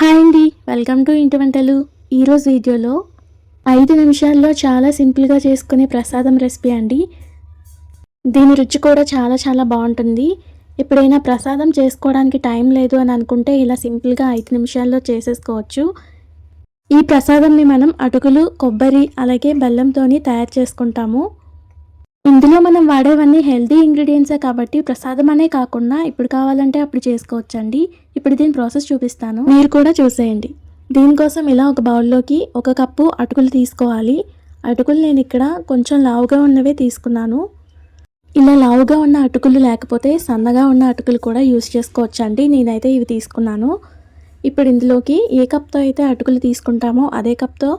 Hi అండి welcome to ఇంటి వంటలు ఈరోజు వీడియోలో ఐదు నిమిషాల్లో చాలా సింపుల్గా చేసుకునే ప్రసాదం రెసిపీ అండి. దీని రుచి కూడా చాలా చాలా బాగుంటుంది. ఎప్పుడైనా ప్రసాదం చేసుకోవడానికి టైం లేదు అని అనుకుంటే ఇలా సింపుల్గా ఐదు నిమిషాల్లో చేసేసుకోవచ్చు. ఈ ప్రసాదంని మనం అటుకులు కొబ్బరి అలాగే బెల్లంతోని తయారు చేసుకుంటాము. ఇందులో మనం వాడేవన్నీ హెల్తీ ఇంగ్రీడియంట్సే కాబట్టి ప్రసాదం అనే కాకుండా ఇప్పుడు కావాలంటే అప్పుడు చేసుకోవచ్చండి. ఇప్పుడు దీని ప్రాసెస్ చూపిస్తాను. మీరు కూడా చూసేయండి. దీనికోసం ఇలా ఒక బౌల్లోకి ఒక కప్పు అటుకులు తీసుకోవాలి. అటుకులు నేను ఇక్కడ కొంచెం లావుగా ఉన్నవే తీసుకున్నాను. ఇలా లావుగా ఉన్న అటుకులు లేకపోతే సన్నగా ఉన్న అటుకులు కూడా యూస్ చేసుకోవచ్చండి. నేనైతే ఇవి తీసుకున్నాను. ఇప్పుడు ఇందులోకి ఏ కప్తో అయితే అటుకులు తీసుకుంటామో అదే కప్తో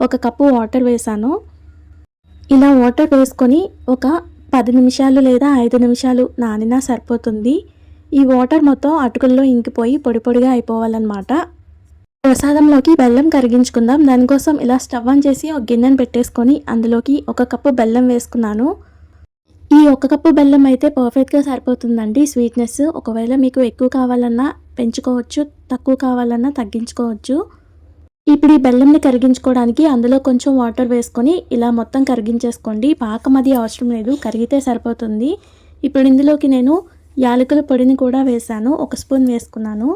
ఒక కప్పు వాటర్ వేసాను ఇలా వాటర్ వేసుకొని ఒక పది నిమిషాలు లేదా ఐదు నిమిషాలు నానినా సరిపోతుంది. ఈ వాటర్ మొత్తం అటుకుల్లో ఇంకిపోయి పొడి పొడిగా అయిపోవాలన్నమాట. ప్రసాదంలోకి బెల్లం కరిగించుకుందాం. దానికోసం ఇలా స్టవ్ ఆన్ చేసి ఒక గిన్నెను పెట్టేసుకొని అందులోకి ఒక కప్పు బెల్లం వేసుకున్నాను. ఈ ఒక కప్పు బెల్లం అయితే పర్ఫెక్ట్గా సరిపోతుందండి. స్వీట్నెస్ ఒకవేళ మీకు ఎక్కువ కావాలన్నా పెంచుకోవచ్చు తక్కువ కావాలన్నా తగ్గించుకోవచ్చు. ఇప్పుడు ఈ బెల్లంని కరిగించుకోవడానికి అందులో కొంచెం వాటర్ వేసుకొని ఇలా మొత్తం కరిగించేసుకోండి. పాకం అది అవసరం లేదు. కరిగితే సరిపోతుంది. ఇప్పుడు ఇందులోకి నేను యాలకుల పొడిని కూడా వేసాను ఒక స్పూన్ వేసుకున్నాను.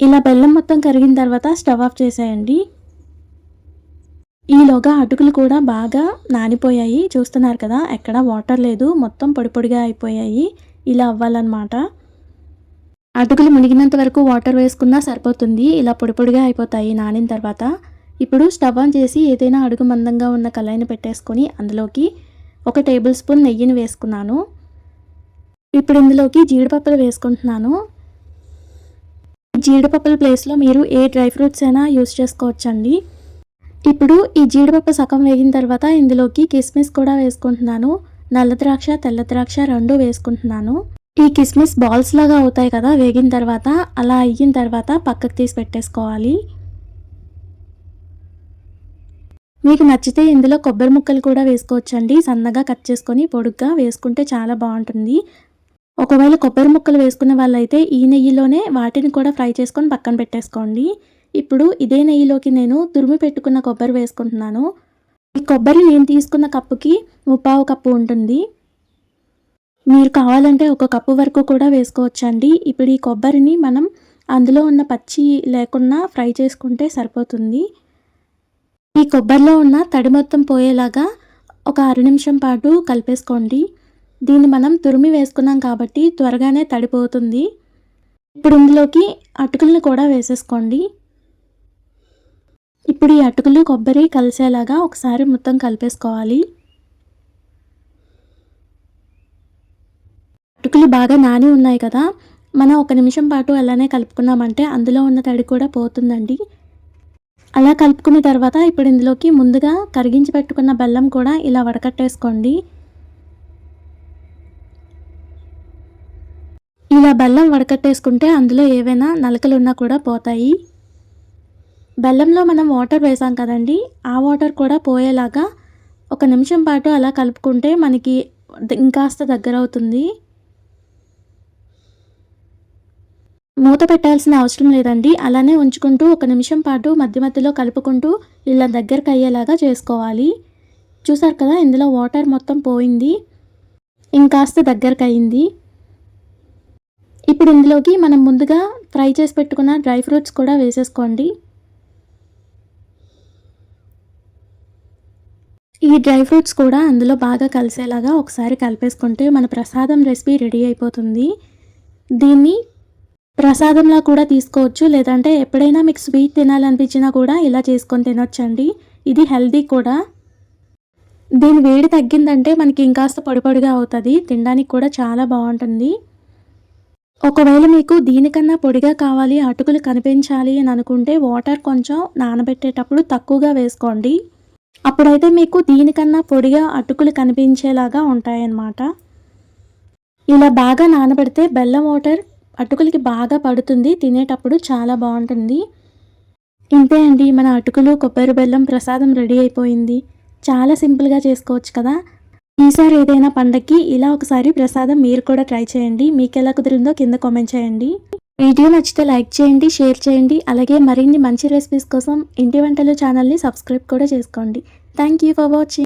ఇలా బెల్లం మొత్తం కరిగిన తర్వాత స్టవ్ ఆఫ్ చేసేయండి. ఈలోగా అటుకులు కూడా బాగా నానిపోయాయి. చూస్తున్నారు కదా ఎక్కడ వాటర్ లేదు. మొత్తం పొడి పొడిగా అయిపోయాయి. ఇలా అవ్వాలన్నమాట. అటుకులు మునిగినంత వరకు వాటర్ వేసుకున్నా సరిపోతుంది. ఇలా పొడి పొడిగా అయిపోతాయి నానిన తర్వాత. ఇప్పుడు స్టవ్ ఆన్ చేసి ఏదైనా అడుగు మందంగా ఉన్న కళాయిని పెట్టేసుకొని అందులోకి ఒక టేబుల్ స్పూన్ నెయ్యిని వేసుకున్నాను. ఇప్పుడు ఇందులోకి జీడిపప్పులు వేసుకుంటున్నాను. జీడిపప్పుల ప్లేస్లో మీరు ఏ డ్రై ఫ్రూట్స్ అయినా యూస్ చేసుకోవచ్చండి. ఇప్పుడు ఈ జీడిపప్పు సగం వేగిన తర్వాత ఇందులోకి కిస్మిస్ కూడా వేసుకుంటున్నాను. నల్ల ద్రాక్ష తెల్ల ద్రాక్ష రెండు వేసుకుంటున్నాను. ఈ కిస్మిస్ బాల్స్ లాగా అవుతాయి కదా వేగిన తర్వాత అలా అయిన తర్వాత పక్కకు తీసి పెట్టేసుకోవాలి. మీకు నచ్చితే ఇందులో కొబ్బరి ముక్కలు కూడా వేసుకోవచ్చండి. సన్నగా కట్ చేసుకొని పొడుగ్గా వేసుకుంటే చాలా బాగుంటుంది. ఒకవేళ కొబ్బరి ముక్కలు వేసుకున్న వాళ్ళైతే ఈ నెయ్యిలోనే వాటిని కూడా ఫ్రై చేసుకొని పక్కన పెట్టేసుకోండి. ఇప్పుడు ఇదే నెయ్యిలోకి నేను తురిమి పెట్టుకున్న కొబ్బరి వేసుకుంటున్నాను. ఈ కొబ్బరి నేను తీసుకున్న కప్పుకి ముప్పావు కప్పు ఉంటుంది. మీరు కావాలంటే ఒక కప్పు వరకు కూడా వేసుకోవచ్చండి. ఇప్పుడు ఈ కొబ్బరిని మనం అందులో ఉన్న పచ్చి లేకుండా ఫ్రై చేసుకుంటే సరిపోతుంది. ఈ కొబ్బరిలో ఉన్న తడి మొత్తం పోయేలాగా ఒక అర నిమిషం పాటు కలిపేసుకోండి. దీన్ని మనం తురిమి వేసుకున్నాం కాబట్టి త్వరగానే తడిపోతుంది. ఇప్పుడు ఇందులోకి అటుకులను కూడా వేసేసుకోండి. ఇప్పుడు ఈ అటుకులు కొబ్బరి కలిసేలాగా ఒకసారి మొత్తం కలిపేసుకోవాలి. అటుకులు బాగా నాని ఉన్నాయి కదా మనం ఒక నిమిషం పాటు అలానే కలుపుకున్నామంటే అందులో ఉన్న తడి కూడా పోతుందండి. అలా కలుపుకున్న తర్వాత ఇప్పుడు ఇందులోకి ముందుగా కరిగించి పెట్టుకున్న బెల్లం కూడా ఇలా వడకట్టేసుకోండి. ఇలా బెల్లం వడకట్టేసుకుంటే అందులో ఏవైనా నలకలు ఉన్నా కూడా పోతాయి. బెల్లంలో మనం వాటర్ వేసాం కదండి ఆ వాటర్ కూడా పోయేలాగా ఒక నిమిషం పాటు అలా కలుపుకుంటే మనకి ఇంకాస్త దగ్గర అవుతుంది. మూత పెట్టాల్సిన అవసరం లేదండి అలానే ఉంచుకుంటూ ఒక నిమిషం పాటు మధ్య మధ్యలో కలుపుకుంటూ ఇలా దగ్గరకు అయ్యేలాగా చేసుకోవాలి. చూసారు కదా ఇందులో వాటర్ మొత్తం పోయింది ఇంకాస్త దగ్గరకు అయింది ఇప్పుడు ఇందులోకి మనం ముందుగా ఫ్రై చేసి పెట్టుకున్న డ్రై ఫ్రూట్స్ కూడా వేసేసుకోండి. ఈ డ్రై ఫ్రూట్స్ కూడా అందులో బాగా కలిసేలాగా ఒకసారి కలిపేసుకుంటే మన ప్రసాదం రెసిపీ రెడీ అయిపోతుంది. దీన్ని ప్రసాదంలా కూడా తీసుకోవచ్చు లేదంటే ఎప్పుడైనా మీకు స్వీట్ తినాలనిపించినా కూడా ఇలా చేసుకొని తినొచ్చండి. ఇది హెల్దీ కూడా. దీని వేడి తగ్గిందంటే మనకి ఇంకాస్త పొడి పొడిగా అవుతుంది తినడానికి కూడా చాలా బాగుంటుంది. ఒకవేళ మీకు దీనికన్నా పొడిగా కావాలి అటుకులు కనిపించాలి అని అనుకుంటే వాటర్ కొంచెం నానబెట్టేటప్పుడు తక్కువగా వేసుకోండి. అప్పుడైతే మీకు దీనికన్నా పొడిగా అటుకులు కనిపించేలాగా ఉంటాయన్నమాట. ఇలా బాగా నానబెడితే బెల్లం వాటర్ అటుకులకి బాగా పడుతుంది తినేటప్పుడు చాలా బాగుంటుంది. ఇంతే అండి మన అటుకులు కొబ్బరి బెల్లం ప్రసాదం రెడీ అయిపోయింది. చాలా సింపుల్గా చేసుకోవచ్చు కదా? ఈసారి ఏదైనా పండక్కి ఇలా ఒకసారి ప్రసాదం మీరు కూడా ట్రై చేయండి. మీకు ఎలా కుదిరిందో కింద కామెంట్ చేయండి. వీడియో నచ్చితే లైక్ చేయండి షేర్ చేయండి. అలాగే మరిన్ని మంచి రెసిపీస్ కోసం ఇంటి వంటలు ఛానల్ని సబ్స్క్రైబ్ కూడా చేసుకోండి. Thank you for watching